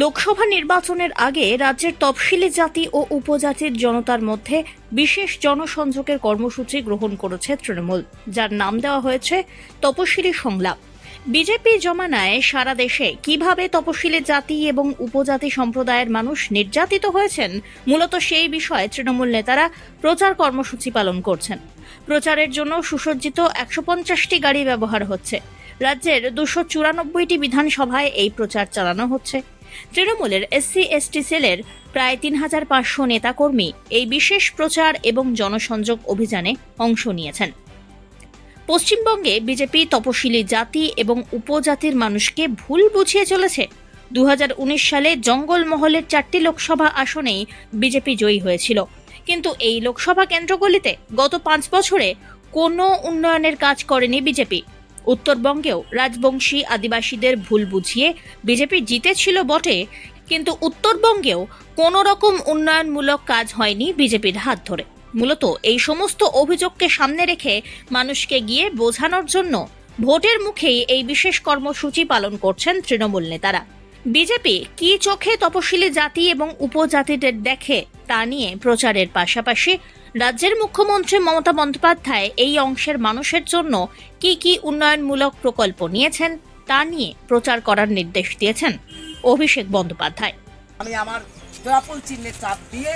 লোকসভা নির্বাচনের আগে রাজ্যের তফসিলি জাতি ও উপজাতির জনতার মধ্যে বিশেষ জনসংযোগের কর্মসূচি গ্রহণ করেছে তৃণমূল, যার নাম দেওয়া হয়েছে তপশিলি সংলাপ। বিজেপি জমানায় সারা দেশে কীভাবে তপশিলি জাতি এবং উপজাতি সম্প্রদায়ের মানুষ নির্যাতিত হয়েছেন, মূলত সেই বিষয়ে তৃণমূল নেতারা প্রচার কর্মসূচি পালন করছেন। প্রচারের জন্য সুসজ্জিত একশো পঞ্চাশটি গাড়ি ব্যবহার হচ্ছে। রাজ্যের দুশো চুরানব্বইটি বিধানসভায় এই প্রচার চালানো হচ্ছে। তৃণমূলের এসসি, এসটি সেলের প্রায় তিন হাজার পাঁচশো নেতাকর্মী এই বিশেষ প্রচার এবং জনসংযোগ অভিযানে অংশ নিয়েছেন। পশ্চিমবঙ্গে বিজেপি তপশিলি জাতি এবং উপজাতির মানুষকে ভুল বুঝিয়ে চলেছে। দু হাজার উনিশ সালে জঙ্গলমহলের চারটি লোকসভা আসনেই বিজেপি জয়ী হয়েছিল। কিন্তু এই লোকসভা কেন্দ্রগুলিতে গত পাঁচ বছরে কোনো উন্নয়নের কাজ করেনি বিজেপি। উত্তরবঙ্গেও রাজবংশী আদিবাসীদের ভুল বুঝিয়ে বিজেপি জিতেছিল বটে, কিন্তু উত্তরবঙ্গেও কোনো রকম উন্নয়নমূলক কাজ হয়নি বিজেপির হাত ধরে। মূলত এই সমস্ত অভিযোগকে সামনে রেখে মানুষকে গিয়ে বোঝানোর জন্য ভোটের মুখেই এই বিশেষ কর্মসূচি পালন করছেন তৃণমূল নেতারা। বিজেপি কি চোখে তপশিলি জাতি এবং উপজাতিদের দেখে তা নিয়ে প্রচারের পাশাপাশি রাজ্যের মুখ্যমন্ত্রী মমতা বন্দ্যোপাধ্যায় এই অংশের মানুষের জন্য কি কি উন্নয়নমূলক প্রকল্প নিয়েছেন তা নিয়ে প্রচার করার নির্দেশ দিয়েছেন অভিষেক বন্দ্যোপাধ্যায়। আমি আমার জয়াপুল চিহ্নে চাপ দিয়ে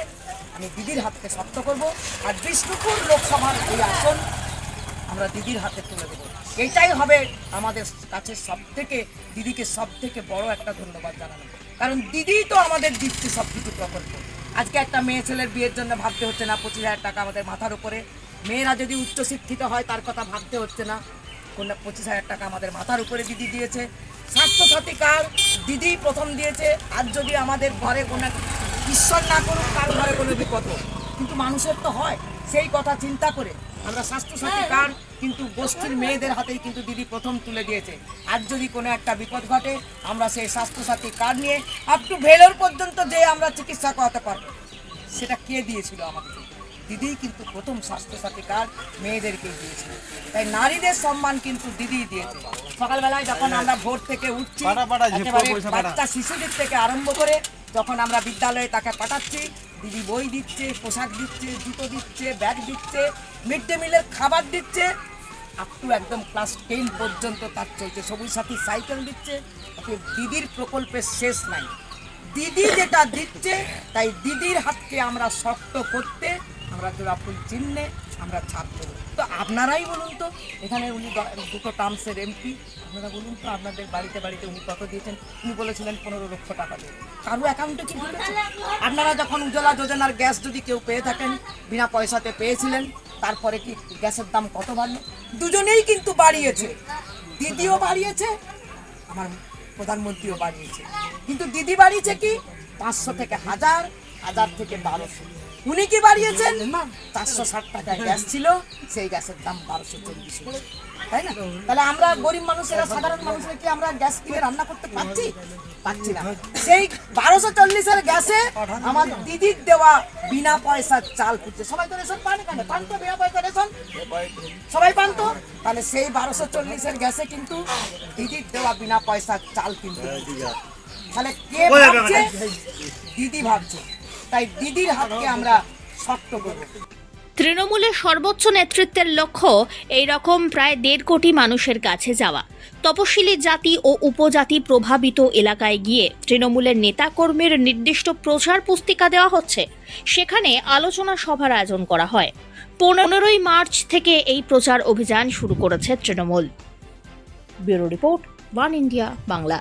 আমি দিদির হাতকে শক্ত করব আর বিষ্ণুপুর লোকসভার এই আসন আমরা দিদির হাতে তুলে দেবো। এইটাই হবে আমাদের কাছে সব থেকে দিদিকে সব থেকে বড় একটা ধন্যবাদ জানানো। কারণ দিদিই তো আমাদের দিচ্ছে সব কিছু প্রকল্প। আজকে একটা মেয়ে ছেলের বিয়ের জন্য ভাবতে হচ্ছে না, পঁচিশ হাজার টাকা আমাদের মাথার উপরে। মেয়েরা যদি উচ্চশিক্ষিত হয়, তার কথা ভাবতে হচ্ছে না। কোনো পঁচিশ হাজার টাকা আমাদের মাথার উপরে দিদি দিয়েছে। স্বাস্থ্যসাথী কার্ড দিদি প্রথম দিয়েছে। আর যদি আমাদের ঘরে কোনো ঈশ্বর না করুক কার ঘরে কোনো বিপদ কিন্তু মানুষের তো হয়। সেই কথা চিন্তা করে আমরা স্বাস্থ্যসাথী কার্ড কিন্তু গোষ্ঠীর মেয়েদের হাতেই কিন্তু দিদি প্রথম তুলে দিয়েছে। আর যদি কোনো একটা বিপদ ঘটে আমরা সেই স্বাস্থ্যসাথী কার্ড নিয়ে আপ টু ভেলোর পর্যন্ত যে আমরা চিকিৎসা করাতে পারব। সেটা কে দিয়েছিল আমাদেরকে দিদিই কিন্তু প্রথম স্বাস্থ্যসাথী কার্ড মেয়েদেরকে দিয়েছিল। তাই নারীদের সম্মান কিন্তু দিদিই দিয়েছে। সকালবেলায় যখন আমরা ভোর থেকে উঠছি। বাচ্চা শিশুদের থেকে আরম্ভ করে যখন আমরা বিদ্যালয়ে তাকে পাঠাচ্ছি দিদি বই দিচ্ছে, পোশাক দিচ্ছে, জুতো দিচ্ছে, ব্যাগ দিচ্ছে, মিড ডে মিলের খাবার দিচ্ছে। আপ টু একদম ক্লাস টেন পর্যন্ত তার চলছে। সবুজ সাথী সাইকেল দিচ্ছে। দিদির প্রকল্পের শেষ নাই। দিদি যেটা দিচ্ছে, তাই দিদির হাতকে আমরা শক্ত করতে আমরা জোড়াফুল চিহ্নে আমরা ছাপ দেবো তো আপনারাই বলুন তো। এখানে উনি দুটো টার্মসের এমপি আপনারা বলুন তো আপনাদের বাড়িতে বাড়িতে উনি কত দিয়েছেন? উনি বলেছিলেন পনেরো লক্ষ টাকা দেবেন কারও অ্যাকাউন্টে কি আপনারা যখন উজ্জ্বলা যোজনার গ্যাস যদি কেউ পেয়ে থাকেন, বিনা পয়সাতে পেয়েছিলেন, তারপরে কি গ্যাসের দাম কত বাড়লো? দুজনেই কিন্তু বাড়িয়েছে। দিদিও বাড়িয়েছে, আমার প্রধানমন্ত্রীও বাড়িয়েছে। কিন্তু দিদি বাড়িয়েছে কি? পাঁচশো থেকে হাজার হাজার থেকে বারোশো। উনি কি বাড়িয়েছেন? চারশো ষাট টাকায় গ্যাস ছিল সেই গ্যাসের দাম বারোশো চল্লিশ। তাই না? তাহলে আমরা গরিব মানুষেরা সাধারণ মানুষরা কি আমরা গ্যাস কিনে রান্না করতে পারছি? পাচ্ছি না। সেই বারোশো চল্লিশের গ্যাসে আমার দিদির দেওয়া বিনা পয়সার চাল ফুটছে সবাই তো রেশন পান কেন পান তো বিনা পয়সা রেশন? সবাই পান তো? তাহলে সেই বারোশো চল্লিশের গ্যাসে কিন্তু দিদির দেওয়া বিনা পয়সার চাল কিন্তু তাহলে কে ভাবছে? দিদি ভাবছে। তাই দিদির হাতকে আমরা শক্ত করব। তৃণমূলের সর্বোচ্চ নেতৃত্বের লক্ষ্য এই রকম প্রায় দেড় কোটি মানুষের কাছে যাওয়া। তপশিলি জাতি ও উপজাতি প্রভাবিত এলাকায় গিয়ে তৃণমূলের নেতাকর্মীর নির্দিষ্ট প্রচার পুস্তিকা দেওয়া হচ্ছে। সেখানে আলোচনা সভার আয়োজন করা হয়। পনেরোই মার্চ থেকে এই প্রচার অভিযান শুরু করেছে Trinamool. Bureau report one India Bangla.